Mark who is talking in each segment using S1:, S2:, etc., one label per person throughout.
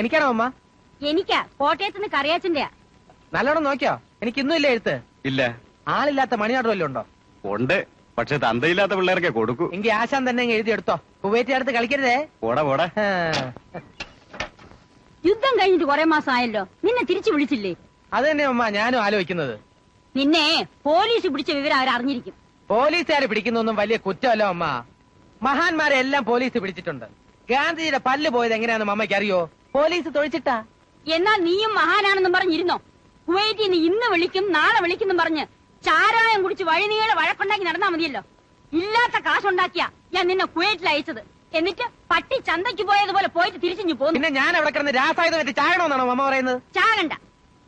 S1: എനിക്കാണോ അമ്മ?
S2: എനിക്കാ. കോട്ടയത്ത് നിന്ന് കറിയാച്ചന്റെയാ.
S1: നല്ലോണം നോക്കിയോ? എനിക്ക് ഇന്നും ഇല്ല എഴുത്ത്.
S3: ഇല്ല.
S1: ആളില്ലാത്ത മണിയാട്ടം വല്ലതും ഉണ്ടോ?
S3: ഉണ്ട്. പക്ഷെ തന്തയില്ലാത്ത പിള്ളേർക്കെ കൊടുക്കൂ.
S1: എങ്കിൽ ആശാൻ തന്നെ അങ്ങ് എഴുതി എടുത്തോ. കുവൈറ്റ് അടുത്ത് കളിക്കരുതേ.
S3: പോടാ പോടാ.
S2: യുദ്ധം കഴിഞ്ഞിട്ട് കുറെ മാസം ആയല്ലോ നിന്നെ തിരിച്ചു വിളിച്ചില്ലേ?
S1: അത് തന്നെ അമ്മ ഞാനും ആലോചിക്കുന്നത്.
S2: നിന്നെ പോലീസ് പിടിച്ച വിവരം അവർ അറിഞ്ഞിരിക്കും.
S1: പോലീസുകാരെ പിടിക്കുന്നൊന്നും വലിയ കുറ്റമല്ല അമ്മ. മഹാന്മാരെ എല്ലാം പോലീസ് പിടിച്ചിട്ടുണ്ട്. ഗാന്ധിജിയുടെ പല്ല് പോയത് എങ്ങനെയാണെന്ന് അമ്മയ്ക്ക് അറിയോ പോലീസ് തൊഴിച്ചിട്ടാ?
S2: എന്നാ നീയും മഹാനാണെന്നും പറഞ്ഞിരുന്നോ? കുവൈറ്റിൽ നിന്ന് ഇന്ന് വിളിക്കും നാളെ വിളിക്കുന്നു പറഞ്ഞ് ചാരായം കുടിച്ച് വഴിനീളെ വഴക്കുണ്ടാക്കി നടന്നാ മതിയല്ലോ. ഇല്ലാത്ത കാശുണ്ടാക്കിയാ ഞാൻ നിന്നെ കുവൈറ്റിൽ അയച്ചത്. എന്നിട്ട് പട്ടി ചന്തയ്ക്ക് പോയതുപോലെ പോയിട്ട് തിരിച്ചു പോന്നു.
S1: പിന്നെ ഞാൻ അവിടെ കിടന്ന് രാസായുധം വെച്ച് ചാകണമെന്നാണോ അമ്മ പറയുന്നത്?
S2: ചാകണ്ട.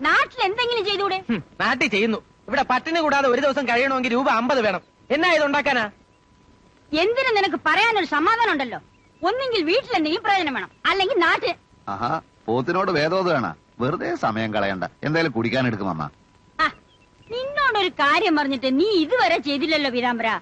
S2: നാട്ടിൽ എന്തെങ്കിലും ചെയ്തൂടെ?
S1: ഹും, നാട്ടിൽ ചെയ്യുന്നു. ഇവിടെ പട്ടിണി കൂടാതെ ഒരു ദിവസം കഴിയണമെങ്കിൽ രൂപ അമ്പത് വേണം. എന്നാ ഇത് ഉണ്ടാക്കാനാ?
S2: എന്തിനും നിനക്ക് പറയാനൊരു സമാധാനം ഉണ്ടല്ലോ ഒന്നെങ്കിൽ വീട്ടിൽ എന്തെങ്കിലും പ്രയോജനം വേണം. അല്ലെങ്കിൽ നാട്ടിൽ
S4: ആഹാ പോത്തിനോട് വേദോദാണ് വെറുതെ സമയം കളയണ്ട. എന്തായാലും കുടിക്കാൻ എടുക്കും അമ്മ
S2: ആ നിന്നോടൊരു കാര്യം പറഞ്ഞിട്ട് നീ ഇതുവരെ ചെയ്തില്ലല്ലോ പീതാംബര.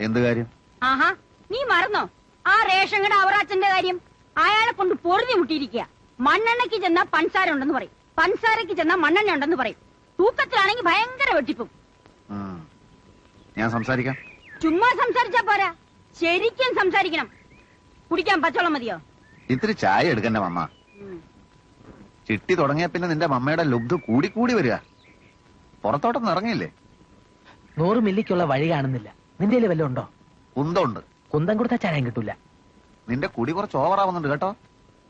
S4: എന്ത് കാര്യം?
S2: ആഹാ നീ മറന്നോ? ആ റേഷൻ കട അവറാച്ചന്റെ കാര്യം? അയാളെ കൊണ്ട് പൊറുതി മുട്ടിയിരിക്കുക. മണ്ണെണ്ണയ്ക്ക് ചെന്നാ പൻസാര ഉണ്ടെന്ന് പറയും. പൻസാരയ്ക്ക് ചെന്നാ മണ്ണെണ്ണ ഉണ്ടെന്ന് പറയും. തൂക്കത്തിലാണെങ്കിൽ ഭയങ്കര വെട്ടിപ്പും.
S4: ഉം. ഞാൻ സംസാരിക്കാം.
S2: ചുമ്മാ സംസാരിച്ചാ പോരാ. ശരിക്കും സംസാരിക്കണം. കുടിക്കാൻ പച്ചവെള്ളം മതിയോ?
S4: ഇത്തിരി ചായ എടുക്കണ്ട മമ്മ. ചിട്ടി തുടങ്ങിയ പിന്നെ നിന്റെ മമ്മയുടെ ലുബ്ധ കൂടി കൂടി വരിക. പുറത്തോട്ടൊന്നും ഇറങ്ങിയില്ലേ?
S1: നൂറ് മില്ലിക്കുള്ള വഴി കാണുന്നില്ല. നിന്റെ വല്ല ഉണ്ടോ?
S4: കുന്തമുണ്ട്.
S1: കുന്തം കൊടുത്താൽ ചായം കിട്ടൂല.
S4: നിന്റെ കുടി കുറച്ച് ഓവറാവുന്നുണ്ട് കേട്ടോ.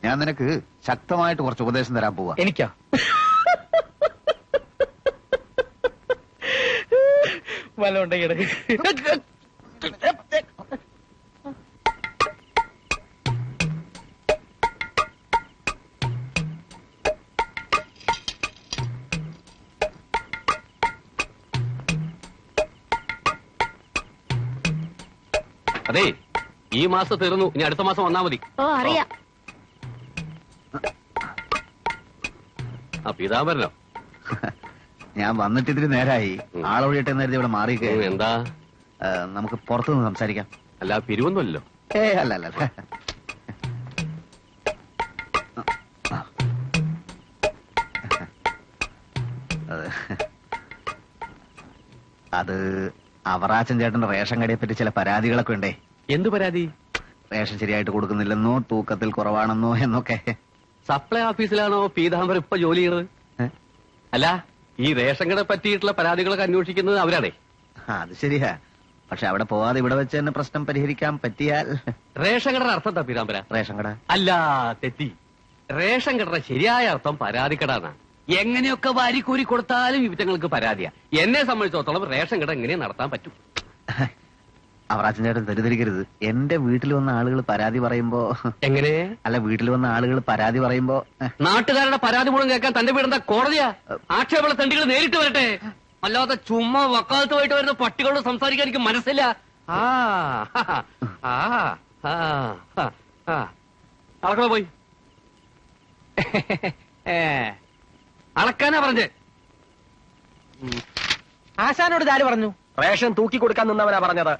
S4: ഞാൻ നിനക്ക് ശക്തമായിട്ട് കുറച്ച് ഉപദേശം തരാൻ പോവാ.
S1: എനിക്കോ? വല്ല ഉണ്ടെങ്കിൽ
S5: അതെ ഈ മാസം തീർന്നു. ഇനി അടുത്ത മാസം വന്നാ മതി.
S2: ഓ അറിയാം.
S5: ആ പീതാംബരനോ?
S4: ഞാൻ വന്നിട്ട് ഇതിന് നേരായി. ആളൊഴിയട്ടെ നേരത്തെ ഇവിടെ മാറിയൊക്കെ
S5: ഉം, എന്താ?
S4: നമുക്ക് പുറത്തുനിന്ന് സംസാരിക്കാം.
S5: അല്ല പിരിവൊന്നുമല്ലോ
S4: ഏ അല്ല അല്ല അത് അവറാച്ചൻ ചേട്ടന്റെ റേഷൻ കടയെ പറ്റി ചില പരാതികളൊക്കെ ഉണ്ടേ.
S5: എന്ത് പരാതി?
S4: റേഷൻ ശരിയായിട്ട് കൊടുക്കുന്നില്ലെന്നോ തൂക്കത്തിൽ കുറവാണെന്നോ എന്നൊക്കെ.
S5: സപ്ലൈ ഓഫീസിലാണോ പീതാംബരം ഇപ്പൊ ജോലി ചെയ്യണത്? അല്ല ഈ റേഷൻ കട പറ്റിയിട്ടുള്ള പരാതികളൊക്കെ അന്വേഷിക്കുന്നത് അവരാണേ.
S4: അത് ശരിയാ. പക്ഷെ അവിടെ പോവാതെ ഇവിടെ വെച്ച് തന്നെ പ്രശ്നം പരിഹരിക്കാൻ പറ്റിയാൽ.
S5: റേഷൻ കടയുടെ അർത്ഥം എന്താ പീതാംബര?
S4: റേഷൻ കട.
S5: അല്ല തെറ്റി. റേഷൻ കടയുടെ ശരിയായ അർത്ഥം പരാതിക്കടാണ്. എങ്ങനെയൊക്കെ വാരിക്കൂരി കൊടുത്താലും വിവിധങ്ങൾക്ക് പരാതിയാ. എന്നെ സംബന്ധിച്ചിടത്തോളം റേഷൻ കട എങ്ങനെ നടത്താൻ പറ്റും.
S4: അവറാച്ചൻ ചേട്ടൻ തെറ്റിദ്ധരിക്കരുത്. എന്റെ വീട്ടിൽ വന്ന ആളുകൾ പരാതി പറയുമ്പോ
S5: എങ്ങനെ?
S4: അല്ല വീട്ടിൽ വന്ന ആളുകൾ പരാതി പറയുമ്പോ
S5: നാട്ടുകാരുടെ പരാതി മുഴുവൻ കേൾക്കാൻ തന്റെ വീടെന്താ കോടതിയാ? ആക്ഷേപമുള്ള തണ്ടികൾ നേരിട്ട് വരട്ടെ. അല്ലാതെ ചുമ്മാ വക്കാലത്തുമായിട്ട് വരുന്ന പട്ടികളോട് സംസാരിക്കാൻ എനിക്ക് മനസ്സില്ല. ആ പോയി? ഏ, അളക്കാനാ പറഞ്ഞേ.
S1: ആശാനോട് ഇതാര് പറഞ്ഞു?
S6: റേഷൻ തൂക്കി കൊടുക്കാൻ നിന്നവനാ പറഞ്ഞത്.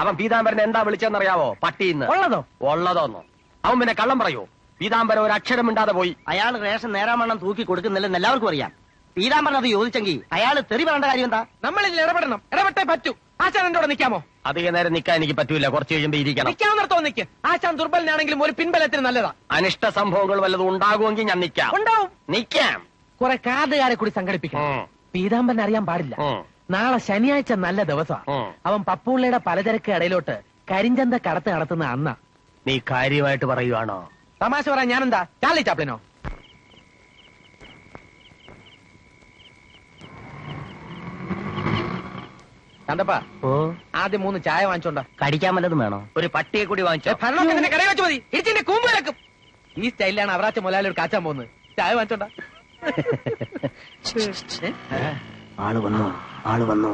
S6: അവൻ പീതാംബരനെ എന്താ വിളിച്ചെന്നറിയാവോ? പട്ടിന്ന്
S1: ഉള്ളതോ?
S6: ഉള്ളതോന്നോ. അവൻ പിന്നെ കള്ളം പറയൂ. പീതാംബരം ഒരു അക്ഷരം ഇണ്ടാതെ പോയി.
S7: അയാൾ റേഷൻ നേരാമണ്ണം തൂക്കി കൊടുക്കുന്നില്ലെന്ന് എല്ലാവർക്കും അറിയാം. പീതാംബരൻ അത് ചോദിച്ചെങ്കിൽ അയാൾ തെറി പറയേണ്ട കാര്യം എന്താ?
S1: നമ്മളിൽ ഇതിൽ ഇടപെടണം. ഇടപെട്ടേ പറ്റൂ. ആശാൻ എന്റെ കൂടെ നിൽക്കാമോ?
S6: അധിക നേരം നിൽക്കാൻ എനിക്ക് പറ്റൂല. കുറച്ച് കഴിയുമ്പോ ഇരിക്കണം.
S1: നിൽക്കാവുന്നിടത്തോ നിൽക്ക് ആശാൻ ദുർബലനാണെങ്കിലും ഒരു പിൻബലത്തിന് നല്ലതാ.
S6: അനിഷ്ട സംഭവങ്ങൾ വല്ലതും ഉണ്ടാകുമെങ്കിൽ ഞാൻ നിൽക്കാം.
S1: ഉണ്ടാവും.
S6: നിൽക്കാം.
S1: കുറെ കാർഡുകാരെ കൂടി സംഘടിപ്പിക്കണം. പീതാംബരൻ അറിയാൻ പാടില്ല. നാളെ ശനിയാഴ്ച നല്ല
S6: ദിവസമാണ്
S1: അവൻ പപ്പുള്ളിയുടെ പലചരക്ക് ഇടയിലോട്ട് കരിഞ്ചന്ത കടത്ത് നടത്തുന്ന അന്ന.
S6: നീ കാര്യമായിട്ട് പറയുവാണോ?
S1: തമാശ പറയാൻ ഞാനെന്താ? ചാർലി ചാപ്ലിനോ? കണ്ടപ്പാ ആദ്യം മൂന്ന് ചായ വാങ്ങിച്ചോണ്ടാ.
S7: കടിക്കാൻ വല്ലതും വേണോ?
S6: ഒരു പട്ടിയെ കൂടി വാങ്ങിച്ചോ.
S1: ഭരണമൊക്കെ കടയിൽ വെച്ച് മതി. ഇടിച്ചിന്റെ കൂമ്പ് കിടക്കും. ഈ സ്റ്റൈലിലാണ് അവറാച്ച മുലാലി ഒരു കാച്ചാൻ പോകുന്നത്. ചായ വാങ്ങിച്ചോണ്ടാ?
S7: ആൾ വന്നു? ആൾ വന്നു?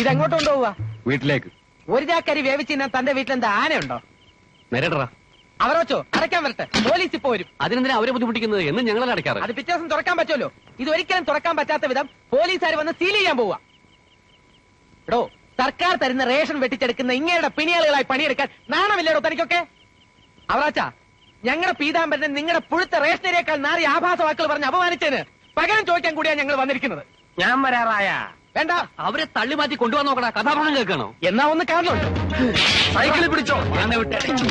S1: ഇതെങ്ങോട്ട് കൊണ്ടുപോവാ
S3: വീട്ടിലേക്ക്.
S1: ഒരു ചാക്കരി വേവിച്ച് തന്റെ വീട്ടിൽ എന്താ ആനയുണ്ടോ?
S5: നേരിടറാ.
S1: അവരോച്ചോ അടയ്ക്കാൻ വരട്ടെ. പോലീസ് ഇപ്പൊ വരും.
S5: അതിനെന്തിനാ അവരെ ബുദ്ധിമുട്ടിക്കുന്നത്? എന്ന് ഞങ്ങൾ അടയ്ക്കാറ്.
S1: അത് പിറ്റേ ദിവസം തുറക്കാൻ പറ്റുമല്ലോ. ഇത് ഒരിക്കലും തുറക്കാൻ പറ്റാത്ത വിധം പോലീസുകാർ വന്ന് സീൽ ചെയ്യാൻ പോവാ. എടോ സർക്കാർ തരുന്ന റേഷൻ വെട്ടിച്ചെടുക്കുന്ന ഇങ്ങയുടെ പിണിയാളുകളായി പണിയെടുക്കാൻ നാണമില്ലേടോ തനിക്കൊക്കെ? അവറാച്ച ഞങ്ങളുടെ പീതാംബരനെ നിങ്ങളുടെ പുഴുത്ത റേഷനരിയേക്കാൾ നാറി ആഭാസ വാക്കുകൾ പറഞ്ഞ് അപമാനിച്ചതിന് പകരം ചോദിക്കാൻ കൂടിയാണ് ഞങ്ങൾ വന്നിരിക്കുന്നത്.
S6: ഞാൻ വരാറായ.
S1: വേണ്ട.
S5: അവരെ തള്ളി മാറ്റി കൊണ്ടുവന്ന് നോക്കണ കഥാപാത്രം കേൾക്കണോ?
S1: എന്നാ ഒന്ന് കാരണം
S6: സൈക്കിളിൽ പിടിച്ചോ.
S3: എല്ലാത്തിനും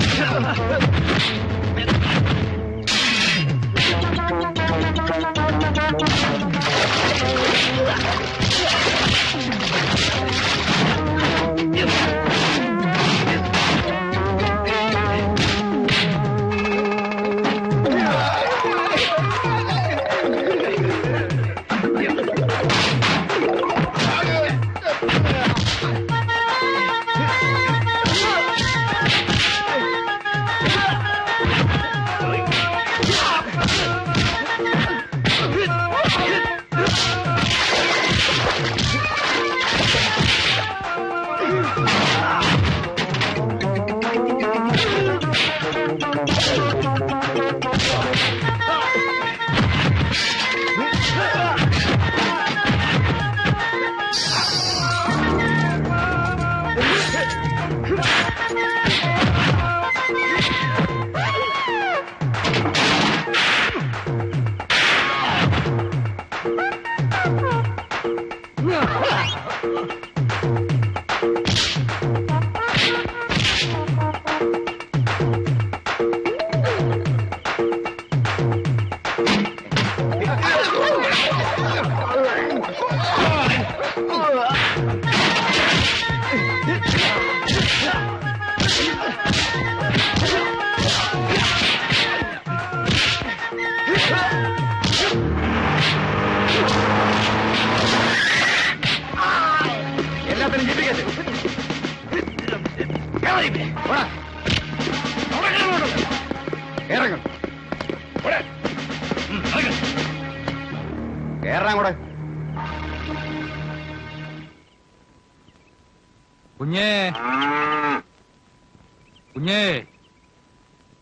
S8: കുഞ്ഞേ.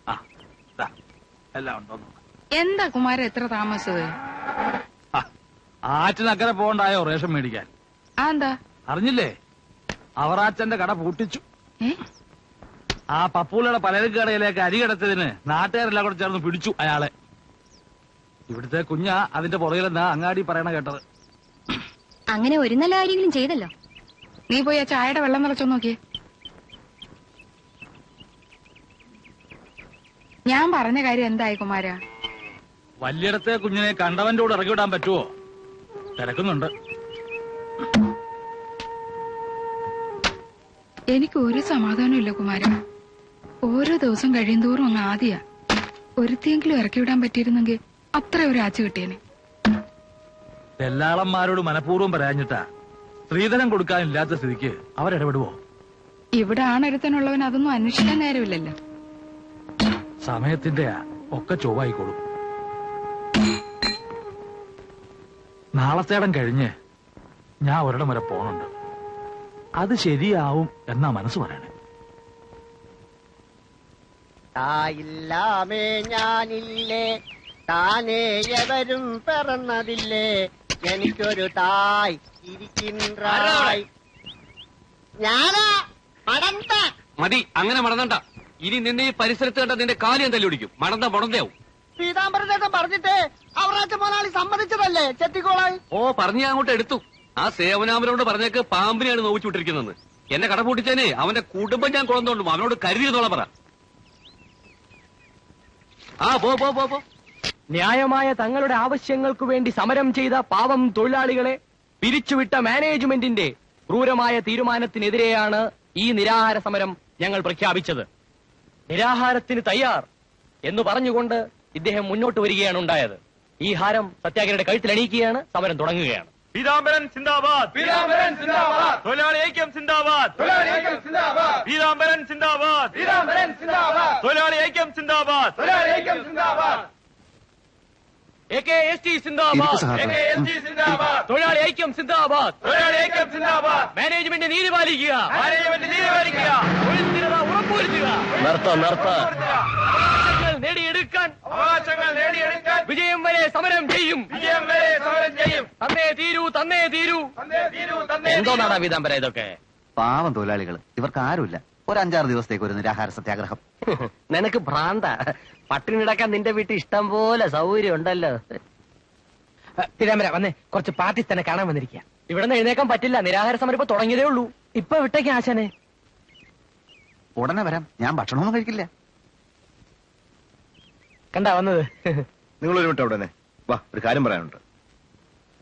S8: ആ എല്ലാം ഉണ്ടോ
S9: എന്താ കുമാര എത്ര താമസത്
S8: ആ, ആറ്റിനക്കരെ പോണ്ടായോ റേഷൻ മേടിക്കാൻ?
S9: എന്താ?
S8: അറിഞ്ഞില്ലേ? അവറാച്ചന്റെ കട പൂട്ടിച്ചു. ആ പപ്പൂലയുടെ പലചരക്ക് കടയിലേക്ക് അരി കിടത്തതിന് നാട്ടുകാരെല്ലാം കൂടെ ചേർന്ന് പിടിച്ചു അയാളെ. ഇവിടുത്തെ കുഞ്ഞ അതിന്റെ പുറകിലെന്നാ അങ്ങാടി പറയണ കേട്ടത്.
S2: അങ്ങനെ ഒരു നല്ല കാര്യങ്ങളും ചെയ്തല്ലോ.
S9: നീ പോയി ആ ചായയുടെ വെള്ളം നിറച്ചോ നോക്കിയേ. ഞാൻ പറഞ്ഞ കാര്യം എന്തായി കുമാര?
S8: വല്യടത്തെ കുഞ്ഞിനെ കണ്ടവന്റെ കൂടെ ഇറക്കി വിടാൻ പറ്റുമോ തിരക്കുന്നുണ്ട്.
S9: എനിക്ക് ഒരു സമാധാനമില്ല കുമാര. ഓരോ ദിവസം കഴിയും തോറും അങ്ങ് ആദ്യ. ഒരുത്തിയെങ്കിലും ഇറക്കി വിടാൻ പറ്റിയിരുന്നെങ്കിൽ അത്ര ഒരു ആച്ചു കിട്ടിയനെ.
S8: എല്ലാളന്മാരോട് മനഃപൂർവം പറയാഞ്ഞിട്ടാ. സ്ത്രീധനം കൊടുക്കാനില്ലാത്ത സ്ഥിതിക്ക് അവരിടപെടുവോ?
S9: ഇവിടെ ആണൊരുത്തനുള്ളവൻ അതൊന്നും അന്വേഷിക്കാൻ നേരമില്ലല്ലോ.
S8: സമയത്തിന്റെ ഒക്കെ ചൊവ്വായിക്കോളും നാളത്തേടം കഴിഞ്ഞ് ഞാൻ ഒരിടം വരെ പോണുണ്ട്. അത് ശരിയാവും എന്നാ മനസ്സ് പറയണേ.
S7: തായില്ലാമേ ഞാനില്ലേ താനേ എവരും പിറന്നതില്ലേ എനിക്കൊരു തായ് ഇരിക്കിൻറായ്. ഞാനാ മടന്ത
S5: മതി അങ്ങനെ മടന്നണ്ട ഇനി നിന്നെ ഈ പരിസരത്ത് കണ്ട നിന്റെ കാലിയം തല്ലി ഒടിക്കും മടന്ത മുടന്തയാവും.
S7: പീതാംബരത്തേട്ടൻ പറഞ്ഞിട്ട് അവറാച്ച മോനാളി സമ്മതിച്ചതല്ലേ ചെത്തിക്കോളായി
S5: ഓ പറഞ്ഞ അങ്ങോട്ട് എടുത്തു. ആ സേവനാമനോട് പറഞ്ഞേക്ക് പാമ്പിനെയാണ് നോവിച്ചു വിട്ടിരിക്കുന്നത്. എന്നെ കട പൂട്ടിച്ചേനെ അവന്റെ കുടുംബം ഞാൻ കൊണ്ടുപോകും അവനോട് കരുതിയെന്നോളാം പറ. ആ പോ പോ പോ പോ.
S6: ന്യായമായ തങ്ങളുടെ ആവശ്യങ്ങൾക്കു വേണ്ടി സമരം ചെയ്ത പാവം തൊഴിലാളികളെ പിരിച്ചുവിട്ട മാനേജ്മെന്റിന്റെ ക്രൂരമായ തീരുമാനത്തിനെതിരെയാണ് ഈ നിരാഹാര സമരം ഞങ്ങൾ പ്രഖ്യാപിച്ചത്. നിരാഹാരത്തിന് തയ്യാർ എന്ന് പറഞ്ഞുകൊണ്ട് ഇദ്ദേഹം മുന്നോട്ട് വരികയാണ് ഉണ്ടായത്. ഈ ഹാരം സത്യാഗ്രഹയുടെ കഴുത്തിൽ അണിയിക്കുകയാണ് സമരം തുടങ്ങുകയാണ്.
S3: പീതാംബരൻ സിന്ദാബാദ്. പീതാംബരൻ സിന്ദാബാദ്. തൊഴിലാളി ഐക്യം സിന്ദാബാദ്. തൊഴിലാളി ഐക്യം സിന്ദാബാദ്. പീതാംബരൻ സിന്ദാബാദ്. പീതാംബരൻ സിന്ദാബാദ്. തൊഴിലാളി ഐക്യം സിന്ദാബാദ്. തൊഴിലാളി ഐക്യം സിന്ദാബാദ്.
S6: തൊഴിലാളി ഐക്യം സിന്ദാബാദ്.
S3: തൊഴിലാളി ഐക്യം സിന്ദാബാദ്.
S6: മാനേജ്മെന്റ് നീതി പാലിക്കുക.
S3: മാനേജ്മെന്റ് നീതി പാലിക്കുക.
S6: തൊഴിൽ സ്ഥിരത ഉറപ്പു നിർത്ത നിർത്ത. നേടിയെടുക്കാൻ
S3: അവകാശങ്ങൾ നേടിയെടുക്കാൻ
S6: വിജയം വരെ സമരം ചെയ്യും.
S3: വിജയം വരെ സമരം ചെയ്യും.
S6: തന്നേ തീരൂ തന്നേ തീരൂ.
S3: തന്നേ തീരൂ തന്നേ
S6: എന്തോ നാടാ പീതാംബര ഇതൊക്കെ.
S4: പാവം തൊഴിലാളികൾ ഇവർക്ക് ആരുമില്ല. ഒരു അഞ്ചാറ് ദിവസത്തേക്ക് ഒരു നിരാഹാര സത്യാഗ്രഹം.
S10: നിനക്ക് ഭ്രാന്ത. പട്ടിണി കിടക്കാൻ നിന്റെ വീട്ടിൽ ഇഷ്ടം പോലെ സൗകര്യം ഉണ്ടല്ലോ.
S1: തിരാമര വന്നേ. കുറച്ച് പാർട്ടി തന്നെ കാണാൻ വന്നിരിക്കുക.
S6: ഇവിടെ നിന്ന് എഴുന്നേക്കാൻ പറ്റില്ല. നിരാഹാര സമരം ഇപ്പൊ തുടങ്ങിയതേ ഉള്ളൂ.
S1: ഇപ്പൊ വിട്ടേക്ക് ആശാനെ.
S4: ഉടനെ വരാം. ഞാൻ ഭക്ഷണമൊന്നും കഴിക്കില്ല.
S1: കണ്ടാ വന്നത്?
S11: നിങ്ങൾ ഒരു മിനിറ്റ് അവിടെ തന്നെ വാ ഒരു കാര്യം പറയാനുണ്ട്.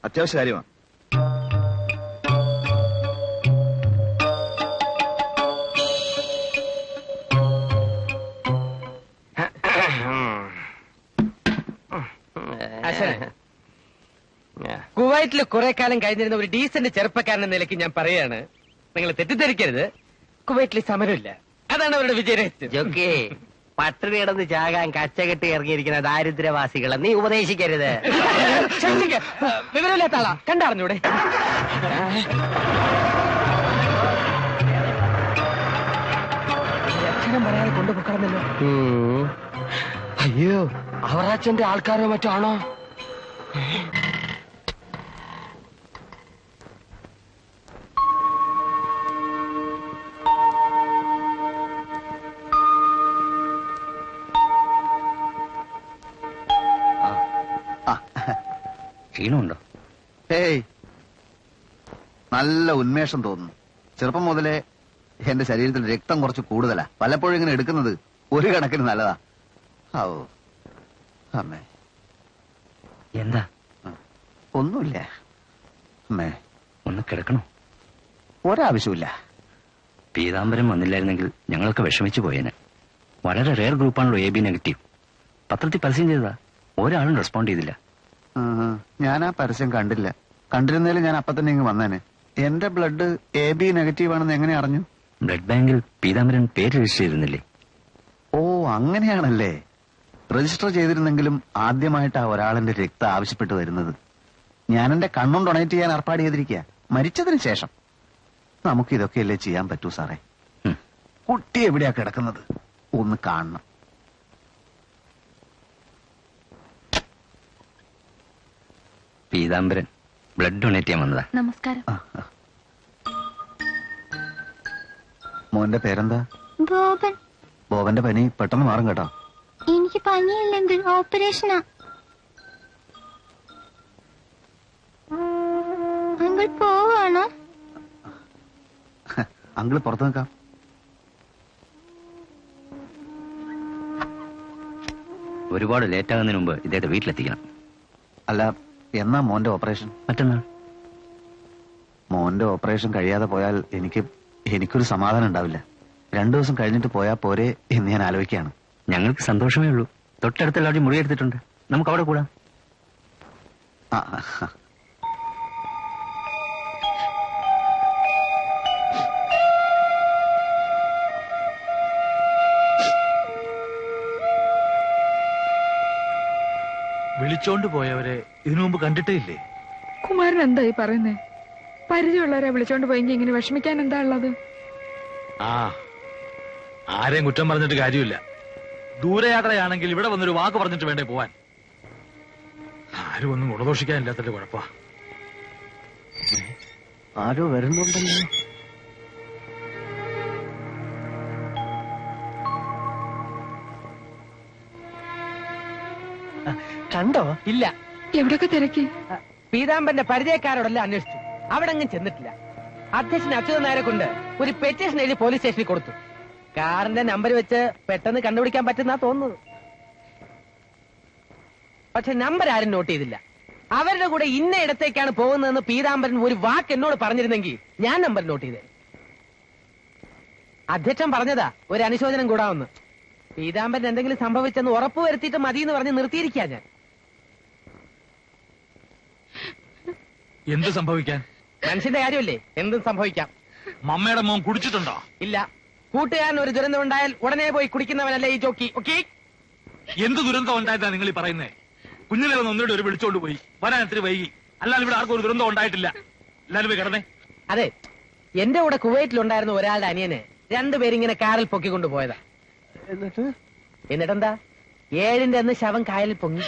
S11: അത്യാവശ്യ കാര്യമാണ്
S1: കുവൈറ്റിൽ കുറെ കാലം കഴിഞ്ഞിരുന്ന ഒരു ഡീസന്റ് ചെറുപ്പക്കാരൻ എന്ന നിലയ്ക്ക് ഞാൻ പറയാണ് നിങ്ങൾ തെറ്റിദ്ധരിക്കരുത്. കുവൈറ്റിൽ സമരമില്ല. അതാണ് അവരുടെ വിജയരഹസ്യം.
S10: ജോക്കേ പട്ടിണി കിടന്ന് ചാകാൻ കച്ചകെട്ടി ഇറങ്ങിയിരിക്കുന്ന ദാരിദ്ര്യവാസികളെ നീ ഉപദേശിക്കരുത്.
S1: വിവരമില്ലാത്താളാ വിവരമില്ലാത്ത ആളാ. കണ്ടറിഞ്ഞൂടെ? അക്ഷരം പറയാതെ കൊണ്ടുപോക്കണമെന്നല്ലോ
S6: അയ്യോ അവറാച്ചന്റെ ആൾക്കാരോ മറ്റോ
S4: ക്ഷീണമുണ്ടോ ഏയ് നല്ല ഉന്മേഷം തോന്നുന്നു. ചെറുപ്പം മുതലേ എന്റെ ശരീരത്തിൽ രക്തം കുറച്ച് കൂടുതലാ. പലപ്പോഴും ഇങ്ങനെ എടുക്കുന്നത് ഒരു കണക്കിന് നല്ലതാ. ഓ അമ്മേ.
S12: എന്താ?
S4: ഒന്നുമില്ല. അമ്മേ.
S12: ഒന്ന് കിടക്കണോ?
S4: ഒരാവശ്യമില്ല
S12: പീതാംബരം വന്നില്ലായിരുന്നെങ്കിൽ ഞങ്ങളൊക്കെ വിഷമിച്ചു പോയേനെ. വളരെ റെയർ ഗ്രൂപ്പാണല്ലോ എ ബി നെഗറ്റീവ് പത്രത്തിൽ പരസ്യം ചെയ്തതാ. ഒരാളും റെസ്പോണ്ട് ചെയ്തില്ല.
S4: ഞാൻ ആ പരസ്യം കണ്ടില്ല. കണ്ടിരുന്നേലും ഞാൻ അപ്പൊ തന്നെ ഇങ്ങ് വന്നേനെ. എന്റെ ബ്ലഡ് എ ബി നെഗറ്റീവ് ആണെന്ന് എങ്ങനെ അറിഞ്ഞു?
S12: ബ്ലഡ് ബാങ്കിൽ പീതാംബരൻ പേര് രജിസ്റ്റർ ചെയ്തിരുന്നില്ലേ?
S4: ഓ അങ്ങനെയാണല്ലേ. രജിസ്റ്റർ ചെയ്തിരുന്നെങ്കിലും ആദ്യമായിട്ടാ ഒരാളെന്റെ രക്തം ആവശ്യപ്പെട്ട് വരുന്നത്. ഞാൻ എന്റെ കണ്ണും ഡൊണേറ്റ് ചെയ്യാൻ ഏർപ്പാട് ചെയ്തിരിക്കുക മരിച്ചതിന് ശേഷം. നമുക്ക് ഇതൊക്കെയല്ലേ ചെയ്യാൻ പറ്റൂ സാറേ. കുട്ടി എവിടെയാ കിടക്കുന്നത്? ഒന്ന് കാണണം.
S12: പീതാംബരൻ. ബ്ലഡ് ഡൊണേറ്റ് ചെയ്യാൻ വന്നതാ.
S13: നമസ്കാരം.
S4: മോന്റെ പേരെന്താ?
S13: ബോബൻ.
S4: ബോബന്റെ പനി പെട്ടെന്ന് മാറും കേട്ടോ.
S13: എനിക്ക് പനിയില്ലെങ്കിൽ ഓപ്പറേഷനാ. അങ്കിൾ പോവാണോ?
S4: അങ്കിൾ പുറത്തു നിൽക്കാം.
S12: ഒരുപാട് ലേറ്റ് ആകുന്നതിന് മുമ്പ് ഇദ്ദേഹത്തെ വീട്ടിലെത്തിക്കണം.
S4: അല്ല എന്നാ മോന്റെ ഓപ്പറേഷൻ?
S12: മറ്റന്നാൾ.
S4: മോന്റെ ഓപ്പറേഷൻ കഴിയാതെ പോയാൽ എനിക്ക് എനിക്കൊരു സമാധാനം ഉണ്ടാവില്ല. രണ്ടു ദിവസം കഴിഞ്ഞിട്ട് പോയാൽ പോരെ എന്ന് ഞാൻ ആലോചിക്കുകയാണ്.
S12: ഞങ്ങൾക്ക് സന്തോഷമേ ഉള്ളൂ. തൊട്ടടുത്തുള്ള മുറിയെടുത്തിട്ടുണ്ട് നമുക്ക് അവിടെ കൂടാം.
S4: ആ,
S8: വിളിച്ചോണ്ട് പോയവരെ ഇതിനു മുമ്പ് കണ്ടിട്ടേ ഇല്ലേ
S9: കുമാരൻ എന്തായി പറയുന്നേ? പരിചയമുള്ളവരെ വിളിച്ചോണ്ട് പോയെങ്കിൽ ഇങ്ങനെ വിഷമിക്കാൻ എന്താ ഉള്ളത്?
S8: ആ ആരെയും കുറ്റം പറഞ്ഞിട്ട് കാര്യമില്ല. ദൂരയാത്രയാണെങ്കിൽ ഇവിടെ വന്നൊരു വാക്ക് പറഞ്ഞിട്ട് വേണ്ടേ പോവാൻ? ആരും ഒന്നും ഗുണദോഷിക്കാനില്ലാത്തതിന്റെ കുഴപ്പ.
S4: ആരോ വരുന്നുണ്ടല്ലോ.
S1: കണ്ടോ? ഇല്ല.
S9: എവിടൊക്കെ തിരക്കി?
S1: പീതാംബന്റെ പരിചയക്കാരോടെല്ലാം അന്വേഷിച്ചു. അവിടെ അങ്ങ് ചെന്നിട്ടില്ല. അധ്യക്ഷൻ അച്യുത നായരെ കൊണ്ട് ഒരു പെറ്റീഷൻ എഴുതി പോലീസ് സ്റ്റേഷനിൽ കൊടുത്തു. കാറിന്റെ നമ്പർ വെച്ച് പെട്ടെന്ന് കണ്ടുപിടിക്കാൻ പറ്റുന്നാ തോന്നുന്നത്. പക്ഷെ നമ്പർ ആരും നോട്ട് ചെയ്തില്ല. അവരുടെ കൂടെ ഇന്ന ഇടത്തേക്കാണ് പോകുന്നതെന്ന് പീതാംബരൻ ഒരു വാക്ക് എന്നോട് പറഞ്ഞിരുന്നെങ്കിൽ ഞാൻ നമ്പർ നോട്ട് ചെയ്തേ. അധ്യക്ഷൻ പറഞ്ഞതാ ഒരു അനുശോചനം കൂടാമെന്ന്. പീതാംബരൻ എന്തെങ്കിലും സംഭവിച്ചെന്ന് ഉറപ്പ് വരുത്തിയിട്ട് മതി എന്ന് പറഞ്ഞ് നിർത്തിയിരിക്കാ ഞാൻ.
S8: എന്ത് സംഭവിക്കാൻ?
S1: മനുഷ്യന്റെ കാര്യമല്ലേ? എന്തും സംഭവിക്കാം.
S8: മമ്മയുടെ മോൻ കുടിച്ചിട്ടുണ്ടോ?
S1: ഇല്ല. കൂട്ടുകാരൻ ഒരു ദുരന്തം ഉണ്ടായാൽ ഉടനെ പോയി കുടിക്കുന്നവനല്ലേ ഈ ജോക്കി ഓക്കെ?
S8: എന്ത് ദുരന്തം ഉണ്ടായതാ നിങ്ങൾ ഈ പറയുന്നേ? കുഞ്ഞിലെ ഒന്ന് ഒന്നിട്ട് ഒരു വിളിച്ചോണ്ട് പോയി. വരാൻ ഇത്തിരി വൈകി. അല്ലാതെ ഇവിടെ ആർക്കും ഒരു ദുരന്തം ഉണ്ടായിട്ടില്ല. എല്ലാരും പോയി കിടന്നേ.
S1: അതെ. എന്റെ കൂടെ കുവൈറ്റിൽ കുവൈറ്റിലുണ്ടായിരുന്ന ഒരാളുടെ അനിയനെ രണ്ടുപേരിങ്ങനെ കാറിൽ പൊക്കിക്കൊണ്ട് പോയതാ.
S11: എന്നിട്ട്?
S1: എന്നിട്ടെന്താ? ഏഴിന്റെ അന്ന് ശവം കായലിൽ പൊങ്ങി.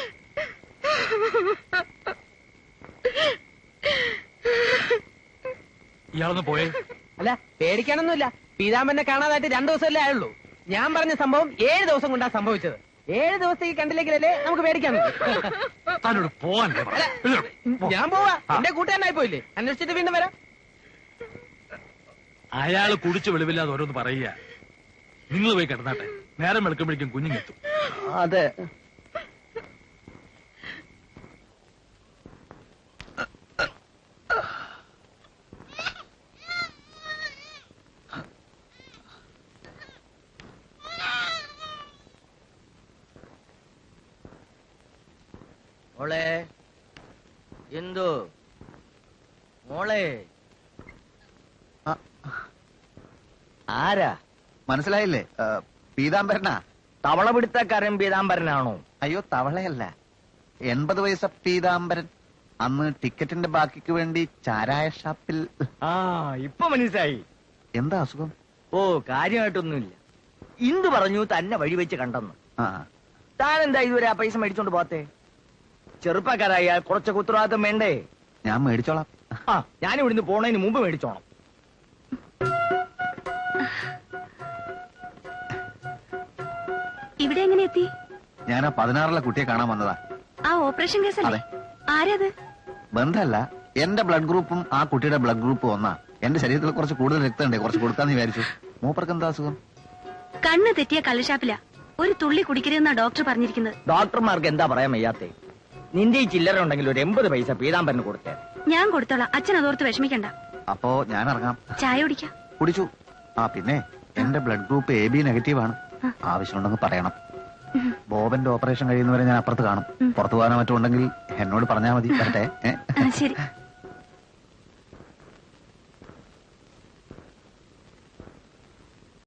S8: ഇയാളൊന്ന് പോയേ.
S1: അല്ല പേടിക്കാനൊന്നുമില്ല. പീതാമ്പനെ കാണാതായിട്ട് രണ്ടു ദിവസമല്ലേ ആയുള്ളൂ. ഞാൻ പറഞ്ഞ സംഭവം ഏഴ് ദിവസം കൊണ്ടാ സംഭവിച്ചത്. ഏഴ് ദിവസത്തേക്ക് കണ്ടില്ലെങ്കിലല്ലേ നമുക്ക് പേടിക്കാൻ
S8: തന്നോട് പോവാൻ
S1: ഞാൻ പോവാ. എന്റെ കൂട്ടുകാരനായി പോയില്ലേ അന്വേഷിച്ചിട്ട് വീണ്ടും വരാം.
S8: അയാൾ കുടിച്ചു വെളിവില്ലാതെ ഓരോന്ന് പറയുക. നിങ്ങൾ പോയി കിടന്നാട്ടെ. നേരം വെളുക്കുമ്പോഴേക്കും കുഞ്ഞിങ്ങെത്തും
S11: അതെ. മോളെ എന്തു? മോളെ. ആരാ?
S4: മനസ്സിലായില്ലേ? പീതാംബരനാ.
S11: തവള പിടുത്തക്കാരൻ പീതാംബരനാണോ?
S4: അയ്യോ തവളയല്ല. എൺപത് വയസ്സ പീതാംബരൻ. അന്ന് ടിക്കറ്റിന്റെ ബാക്കിക്ക് വേണ്ടി ചാരായ ഷാപ്പിൽ
S11: ആ ഇപ്പൊ മനസ്സിലായി.
S4: എന്താ അസുഖം?
S11: ഓ കാര്യമായിട്ടൊന്നുമില്ല. ഇന്ത് പറഞ്ഞു തന്നെ വഴി വെച്ച് കണ്ടെന്ന്.
S4: ആ.
S11: താൻ എന്താ ഇതുവരെ ആ പൈസ മേടിച്ചോണ്ട് പോകത്തെ ചെറുപ്പക്കാരായ കുറച്ചൊക്കെ ഉത്തരവാദിത്തം വേണ്ടേ?
S4: ഞാൻ മേടിച്ചോളാം.
S11: ആ ഞാൻ ഇവിടുന്ന് പോണതിന് മുമ്പ് മേടിച്ചോണം.
S14: ഇവിടെ എങ്ങനെ എത്തി?
S4: ഞാൻ ആ പതിനാറിലെ കുട്ടിയെ കാണാൻ വന്നതാ.
S14: ആ ഓപ്പറേഷൻ കേസ് ആരത്?
S4: ബന്ധല്ല എന്റെ ബ്ലഡ് ഗ്രൂപ്പും ആ കുട്ടിയുടെ ബ്ലഡ് ഗ്രൂപ്പും ഒന്നാ. എന്റെ ശരീരത്തിൽ കുറച്ച് കൂടുതൽ രക്തമുണ്ടേ കുറച്ച് കൊടുക്കാന്ന് വിചാരിച്ചു. മൂപ്പർക്ക് എന്താ അസുഖം?
S14: കണ്ണ് തെറ്റിയ കള്ളുഷാപ്പില. ഒരു തുള്ളി കുടിക്കരുതെന്നാ ഡോക്ടർ പറഞ്ഞിരിക്കുന്നത്.
S11: ഡോക്ടർമാർക്ക് എന്താ പറയാൻ വയ്യാത്ത? നിന്റെ ഈ ചില്ലറ ഉണ്ടെങ്കിൽ ഒരു എൺപത് പൈസ പീതാംബരന് കൊടുത്തേ.
S14: ഞാൻ കൊടുത്തോളാം. അച്ഛൻ അതോർത്ത് വിഷമിക്കണ്ട.
S4: അപ്പോ ഞാൻ ഇറങ്ങാം.
S14: ചായ കുടിക്കാം.
S4: കുടിച്ചു. ആ പിന്നെ എന്റെ blood group A B negative ആണ് ആവശ്യമുണ്ടെന്ന് പറയണം. ബോബന്റെ ഓപ്പറേഷൻ കഴിയുന്നവരെ ഞാൻ അപ്പുറത്ത് കാണും. പുറത്തു പോകാനോ മറ്റുണ്ടെങ്കിൽ എന്നോട് പറഞ്ഞാൽ മതി. വരട്ടെ.
S14: ശരി.